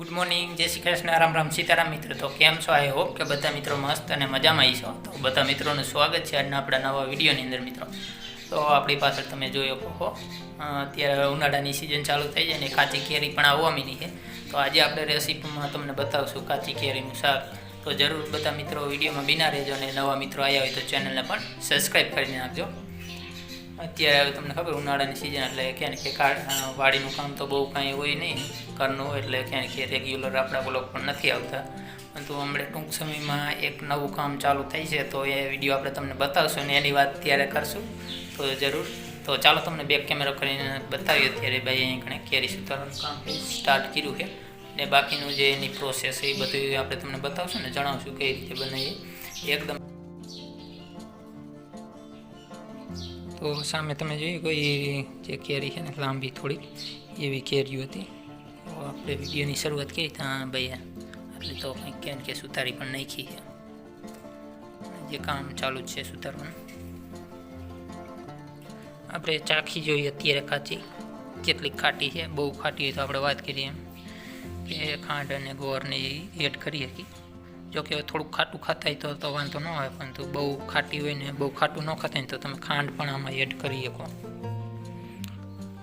Good morning જય શ્રી કૃષ્ણ. રામ રામ સીતારામ મિત્ર. તો કેમ છો? આઈ હોપ કે બધા મિત્રો મસ્ત અને મજામાં છો. તો બધા મિત્રોનું સ્વાગત છે આજના આપણા નવા વિડીયોની અંદર મિત્રો. તો આપણી પાછળ તમે જોઈ શકો અત્યારે ઉનાળાની સિઝન ચાલુ થઈ જાય ને કાચી કેરી પણ આવવા મીની છે. તો આજે આપણે રેસીપીમાં તમને બતાવશું કાચી કેરીનું શાક. તો જરૂર બધા મિત્રો વિડીયોમાં બિના રહેજો અને નવા મિત્રો આવ્યા હોય તો ચેનલને પણ સબસ્ક્રાઈબ કરીને નાખજો અત્યારે હવે તમને ખબર ઉનાળાની સિઝન એટલે ક્યાં કે વાડીનું કામ તો બહુ કાંઈ હોય નહીં, ઘરનું, એટલે ક્યાં કે રેગ્યુલર આપણા બ્લોક પણ નથી આવતા. પરંતુ હમણાં ટૂંક સમયમાં એક નવું કામ ચાલુ થઈ છે, તો એ વીડિયો આપણે તમને બતાવશું અને એની વાત ત્યારે કરશું. તો જરૂર. તો ચાલો તમને બેક કેમેરો કરીને બતાવીએ અત્યારે ભાઈ અહીં કણે કેરી સુધારવાનું કામ સ્ટાર્ટ કર્યું છે. ને બાકીનું જે એની પ્રોસેસ એ બધું આપણે તમને બતાવશું ને જણાવશું કઈ રીતે બનાવીએ. એકદમ તો સામે તમે જોયું કોઈ જે કેરી છે ને લાંબી થોડીક એવી કેરીઓ હતી. તો આપણે વિડીયોની શરૂઆત કરી ત્યાં ભાઈ એટલે તો કંઈક કેમ કે સુતારી પણ નાખી છે. જે કામ ચાલુ જ છે સુતારવાનું આપણે ચાખી જોઈએ અત્યારે કાચી કેટલી ખાટી છે, બહુ ખાટી હોય તો આપણે વાત કરીએ એમ. કે ખાંડ અને ગોળને એડ કરી શકીએ. જો કે થોડુંક ખાટું ખાતા હોય તો તો વાંધો ન આવે, પરંતુ બહુ ખાટી હોય ને બહુ ખાટું ન ખાતા હોય તો તમે ખાંડ પણ આમાં એડ કરી શકો.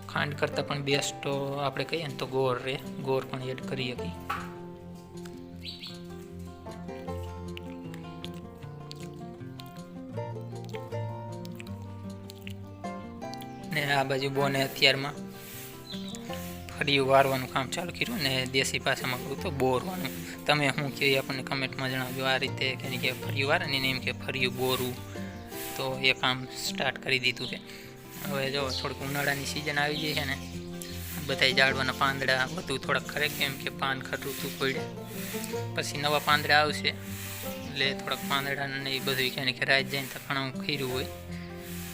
ખાંડ કરતાં પણ બેસ્ટ તો આપણે કહીએ ને તો ગોળ રહે ગોળ પણ એડ કરી શકીએ. ને આ બાજુ બોને અત્યારમાં ફરી વારવાનું કામ ચાલુ કર્યું ને દેશી ભાષામાં કહું તો બોરવાનું. તમે શું કહો આપણને કમેન્ટમાં જણાવજો આ રીતે કે કે ફર્યું વાર અને એમ કે ફર્યું બોરવું તો એ કામ સ્ટાર્ટ કરી દીધું છે. હવે જો થોડુંક ઉનાળાની સિઝન આવી જાય છે ને બધા ઝાડવાના પાંદડા વધુ થોડાક ખરે કેમ કે પાન ખરતું પડે. પછી નવા પાંદડા આવશે, એટલે થોડાક પાંદડા ને એ બધું ક્યાંય કે રાત જાય તો ઘણું ખીરું હોય.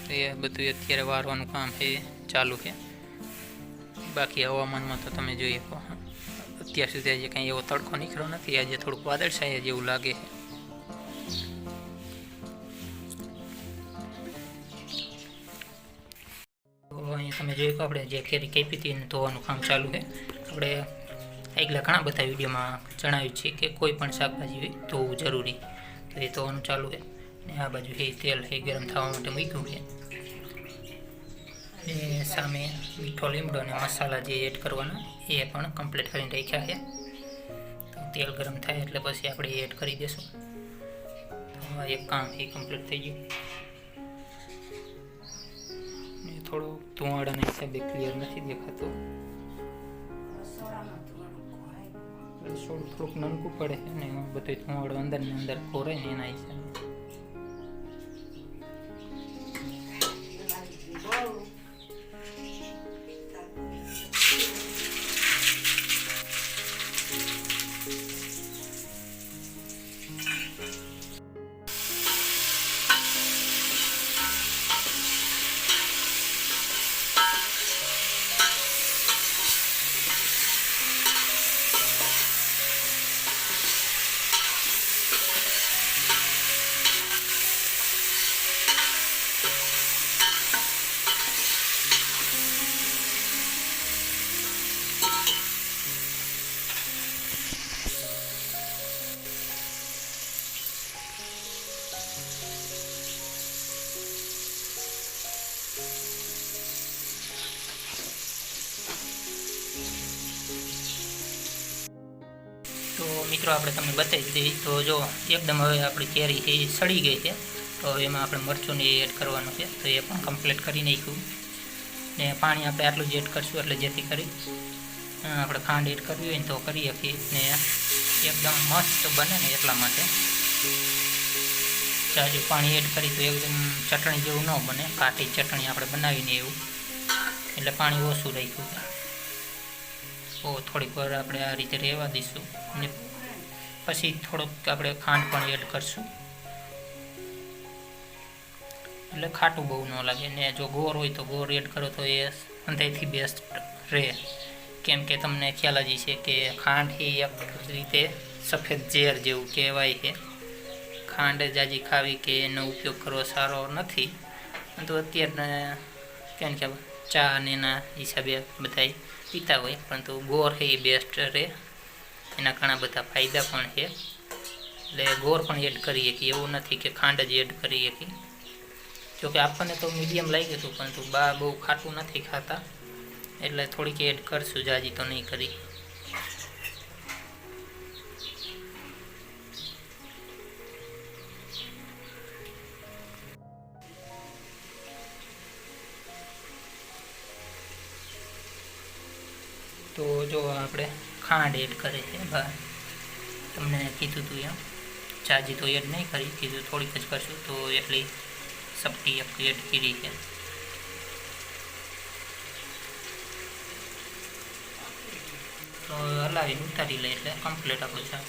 તો એ બધું અત્યારે વારવાનું કામ છે, ચાલુ છે. બાકી હવામાનમાં તો તમે જોઈ શકો અત્યાર સુધી આજે કંઈ એવો તડકો નીકળ્યો નથી, આજે થોડુંક વાદળછાયા જેવું લાગે છે. તો અહીં તમે જોયું કે આપણે જે કેરી કાપી હતી એને ધોવાનું કામ ચાલુ છે. આપણે આગલા ઘણા બધા વિડીયોમાં જણાવ્યું છે કે કોઈ પણ શાકભાજી ધોવું જરૂરી. તો એ ધોવાનું ચાલુ છે. ને આ બાજુ એ તેલ એ ગરમ થવા માટે મૂક્યું છે. એ સામે મીઠો લીમડો અને મસાલા જે એડ કરવાના, એ પણ કમ્પ્લીટ કરીને રાખ્યા છે. તો તેલ ગરમ થાય એટલે પછી આપણે એડ કરી દઈશું તો એક કામ એ કમ્પ્લીટ થઈ ગયું. થોડું ધુવાડાના હિસાબે ક્લિયર નથી દેખાતું. થોડું થોડુંક નાનકું પડે અને બધું ધુવાડો અંદર ને અંદર ખોરાય ને એના હિસાબે. તો મિત્રો આપણે તમને બતાવી દીધી તો જો એકદમ હવે આપણી કેરી એ સડી ગઈ છે. તો હવે એમાં આપણે મરચુંને એડ કરવાનું છે. તો એ પણ કમ્પ્લીટ કરી નાખ્યું. ને પાણી આપણે આટલું જ એડ કરશું એટલે જેથી કરી આપણે ખાંડ એડ કરવી હોય ને તો કરી શકીએ. ને એકદમ મસ્ત બને ને એટલા માટે. ચાજુ પાણી એડ કરી તો એકદમ ચટણી જેવું ન બને. કાટી ચટણી આપણે બનાવીને એવું. એટલે પાણી ઓછું રાખ્યું તો થોડીક વાર આપણે આ રીતે રહેવા દઈશું અને પછી થોડુંક આપણે ખાંડ પણ એડ કરશું. એટલે ખાટું બહુ ન લાગે ને જો ગોળ હોય તો ગોળ એડ કરો તો એ અંધાઈથી બેસ્ટ રહે. કેમ કે તમને ખ્યાલ જ છે કે ખાંડ એ એક રીતે સફેદ ઝેર જેવું કહેવાય છે. ખાંડ જાજી ખાવી કે એનો ઉપયોગ કરવો સારો નથી. પરંતુ અત્યારના કેમ કે ચા અને એના હિસાબે બધાય પીતા હોય, પરંતુ ગોળ એ બેસ્ટ રહે. એના ઘણા બધા ફાયદા પણ છે. એટલે ગોળ પણ એડ કરી શકીએ. એવું નથી કે ખાંડ જ એડ કરી શકીએ. જોકે આપણને તો મીડિયમ લાગ્યું હતું પરંતુ બા બહુ ખાટું નથી ખાતા. એટલે થોડીક એડ કરશું, જાજી તો નહીં કરી. તો જો આપણે ખાંડ એડ કરે છે, બહાર. તમને કીધું હતું એમ. ચાજી તો એડ નહીં કરી, કીધું થોડીક જ કરશું તો એટલી સપટી એક એડ કરી છે. તો હલાવીને ઉતારી લે એટલે કમ્પ્લીટ આપણું છે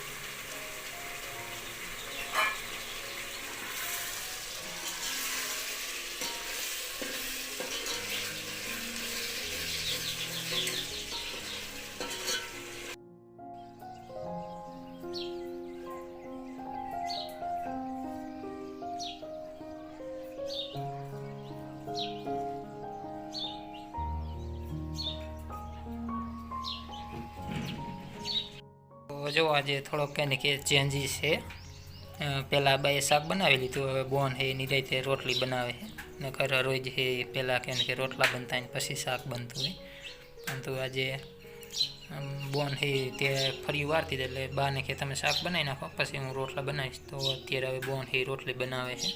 જો આજે થોડોક કંઈ કે ચેન્જીસ છે. પહેલાં બાએ શાક બનાવી લીધું, હવે બોન હે, એની રીતે રોટલી બનાવે છે. નકર રોજ હે પહેલાં કે ને કે રોટલા બનતા ને પછી શાક બનતું હોય. પરંતુ આજે બોન હે, તે ફરી વારતી એટલે બાને કે તમે શાક બનાવી નાખો, પછી હું રોટલા બનાવીશ. તો અત્યારે હવે બોન હે, રોટલી બનાવે છે.